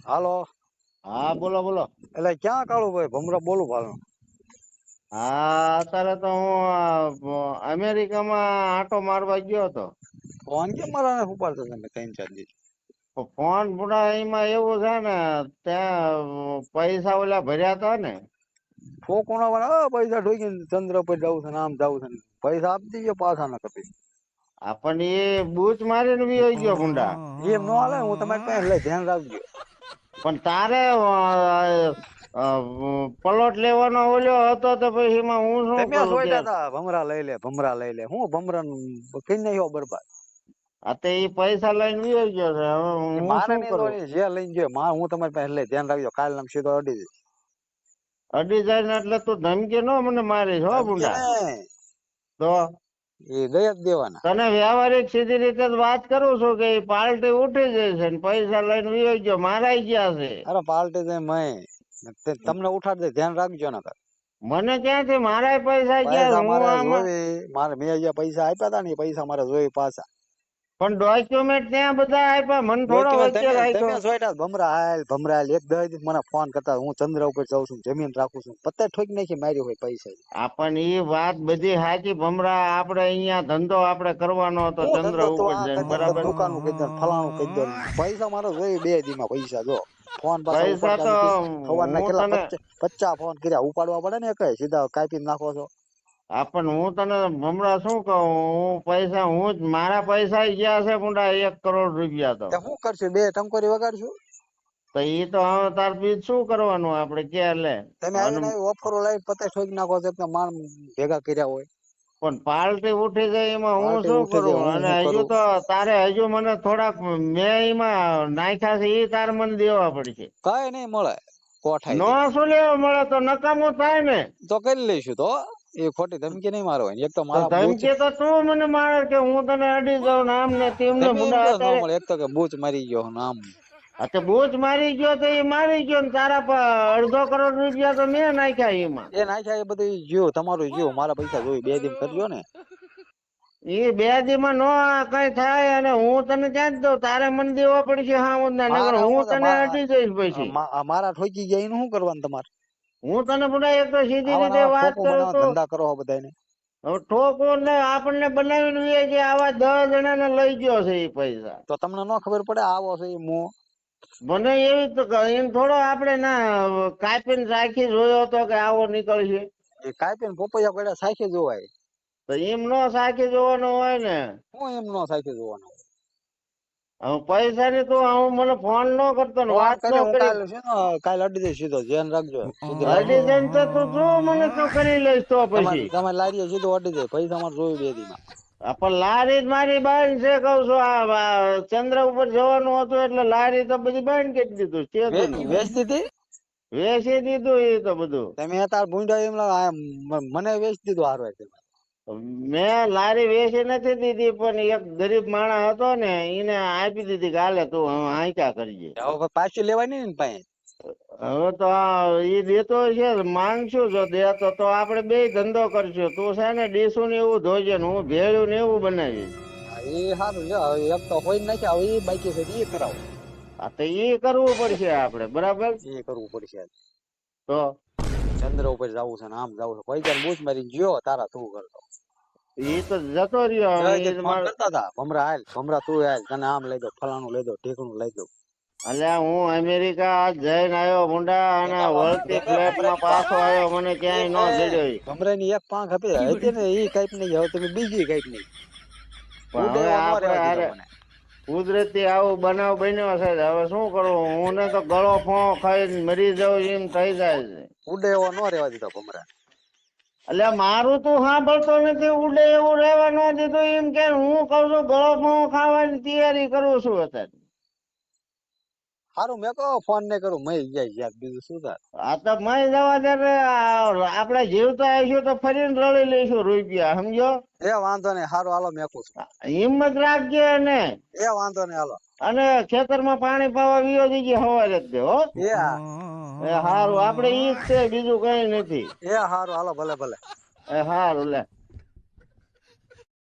હાલો. હા બોલો બોલો. એટલે ક્યાં કાળુભાઈ ભમરા બોલું ભાલનો. હા અત્યારે તો હું અમેરિકામાં આંટો મારવા ગયો હતો. ફોન કેમ મારા ઉપાડતો તમે ત્રણ ચાર દિવસ? ફોન પૂરા એમાં એવું છે ને ત્યાં પૈસા ઓલા ભર્યા હતા ને. ફોકોના વાળા "આ પૈસા ઠોકીને ચંદ્ર પર જવું છે આમ જવું છે પૈસા આપી દીજો પાછા ના કપી આપણને એ બૂચ મારીને બી ગયો ગુંડા. એમ નો હાલે હું તમારી પાસે ધ્યાન રાખજો. પણ તારે પલોટ લેવાનો ઓલ્યો હતો તો પછી એમાં હું શું તમે કરું હતા ભમરા લઈ લે ભમરા લઈ લે. હું ભમરા કઈ નાખ્યો બરબાદ. આ તે ઈ પૈસા લઈને વિયો ગયો છે. હવે હું શું કરું? જે લઈને ગયો માં હું તમારી પાસે લઈ ધ્યાન રાખજો કાલ નામ સીધો અડી જઈશ. અડી જાય ને એટલે તું ધમકી નો મને મારીશ હો બુંડા તો? એ દયા જ દેવાના. તને વ્યવહારિક સીધી રીતે જ વાત કરું છું કે ઈ પાર્ટી ઉઠી છે ને પૈસા લઈને વિયો ગયો મારાઈ ગયા છે. અરે પાર્ટી તો મેં તમને ઉઠાડી દે ધ્યાન રાખજો ને મને ક્યાંથી મારા પૈસા ગયા મારે મેં અહીંયા પૈસા આપ્યા હતા ને એ પૈસા મારે જોઈ પાછા. પણ ડોક્યુમેન્ટ ત્યાં બધા આપ્યા મને થોડો વચ્ચે તમે- જોઈતા ભમરાલ ભમરાલ એક દસ મને ફોન કરતા હું ચંદ્ર ઉપર જાઉં છું જમીન રાખું છું. પત્તે ઠોકી નાખી મારી હોય પૈસા. આપણ એ વાત બધી સાચી ભમરા આપણે અહીંયા ધંધો આપણે કરવાનો હતો ચંદ્ર ઉપર જઈને બરાબર? દુકાન કહી દઉં ફલાણું કહી દઉં. પૈસા મારો જોઈ બે દીમાં પૈસા જો. ફોન પાછા પચ્ચા ફોન કર્યા. ઉપાડવા પડે ને કઈ સીધા કાપી નાખો છો. આપણ હું તને હમણાં શું કહું? હું પૈસા હું જ મારા પૈસા ગયા છે મુંડા એક કરોડ રૂપિયા તો. શું કરશું? બે ટંકોરી વગાડશું? તો એ તો હવે તાર બીજ શું કરવાનું આપણે કે લે. તમે ઓફરો લાવી પતે ઠોકી નાખો એટલે માણ ભેગા કર્યા હોય. પણ પાર્ટી ઉઠી જાય એમાં હું શું કરું? અને હજુ તો તારે હજુ મને થોડાક મેં એમાં નાખ્યા છે એ તાર મને દેવા પડશે. કઈ નહીં મળે કોઠાઈ નો શું લેવા મળે? તો નકામું થાય ને. તો કરી લઈશું તો એ ખોટી ધમકી નહીં મારો એક તો મારા ધમકી તો તું મને મારે કે હું તને અડી જાઉં ને આમ ને તેમ ને મુંડા કહો ન અત્યારે મળે? એક તો કે બૂચ મારી ગયો નામ આમ. બૂચ મારી ગયો તો એ મારી ગયો ને તારા પર અડધો કરોડ રૂપિયા તો મેં નાખ્યા એમાં. એ નાખ્યા એ બધું જીવ તમારું જીવ મારા પૈસા જોઈ બે દિન કરજો ને. એ બે દીમાં નો કઈ થાય અને હું તને ક્યાં જ દઉં? તારે મને દેવા પડશે હા હું તને અડી જઈશ પછી. મારા ઠોકી ગયા એનું શું કરવાનું તમારે? હું તને બધા એક તો સીધી રીતે વાત કરું તો. ધંધા કરો બધાને હવે ઠોકો ને આપણને બનાવીને વીએ કે આવા દસ જણા ને લઈ ગયો છે એ પૈસા. તો તમને ન ખબર પડે આવો છે એ મો મને એવી તો એમ થોડો આપણે ના કાપીને રાખી જોયો હતો કે આવો નીકળશે એ કાપીને પોપૈયા પડ્યા સાખી જોવાય. તો એમ નો સાખી જોવાનો હોય ને. હું એમ ન સાખી જોવાનો? પૈસા ની તો હું મને ફોન નો કરતો ને વાત નો કરી કાલે અડી દઈશ સીધો ધ્યાન રાખજો. અડી જઈને તો તું શું મને શું કરી લઈશ તો પછી. તમારી તમારી લારીએ સીધો અડી જાય પૈસા મારે જોયું બે દીમાં. પણ લારી જ મારી બંધ છે કઉ છું આ ચંદ્ર ઉપર જવાનું હતું એટલે લારી તો બધી બંધ કરી દીધું છે વેચતી હતી? વેચી દીધું એ તો બધું. તમે તાર ભૂંડા એમ મને વેચી દીધું હારો મેં લારી વેચી નથી દીધી પણ એક ગરીબ માણસ હતો ને એને આપી દીધી કાલે તું હવે આંકા કરજે. હવે પાછી લેવાની ને પાસે હવે તો એ દેતો છે માંગશું જો દેતો તો આપણે બે ધંધો કરશું. તું છે ને ડીસું ને એવું ધોજે ને હું ભેળું ને એવું બનાવી એ સારું જો એક તો હોય નાખે હવે એ બાકી છે એ કરાવો. આ તો એ કરવું પડશે આપણે બરાબર? એ કરવું પડશે. તો? ચંદ્ર ઉપર જવું છે ને આમ જવું છે. પૈસા બૂચ મારી ગયો તારા તું કરતો? ઈ તો જતો રહ્યો કરતા હતા? ભમરા હાલ ભમરા તું હાલ તને આમ લઈ દો ફલાણું લઈ દો ઢીકણું લઈ દો. અલ્યા હું અમેરિકા આજ જઈને આવ્યો મુંડા અને વળતી ફ્લેટમાં પાછો આવ્યો મને ક્યાંય ન જડ્યો ઈ. ભમરા ની એક પાંખ હતી હતી ને એ કંઈક નહીં હવે તમે બીજી કંઈક નહીં. પણ. કુદરતી આવું બનાવ બન્યો છે હવે શું કરવું? હું ને તો ગળો ફો ખાઈ મરી જાઉં એમ થઈ જાય છે. ઉડે એવો ન રહેવા દીધો ભમરા. એટલે મારું તું સાંભળતો નથી ઉડે એવું રહેવા ન દીધું એમ કે હું કઉ છું ગળો ફો ખાવાની તૈયારી કરું છું અત્યારે. સારું મેં કહો ફોન ને કરું. મય જાય યાર બીજું શું થાય? આ તો મય જવા ત્યારે આપણે જીવતા આવીશું તો ફરીને રળી લઈશું રૂપિયા સમજો? એ વાંધો નહીં સારું હાલો મેકું છું. હિંમત રાખજે ને એ વાંધો નહીં હાલો. અને ખેતરમાં પાણી પાવા વિયો જે હવારે જ દે હો. એ હારું આપણે ઈ જ છે બીજું કઈ નથી. એ હારું હાલો ભલે ભલે. એ હારું લે.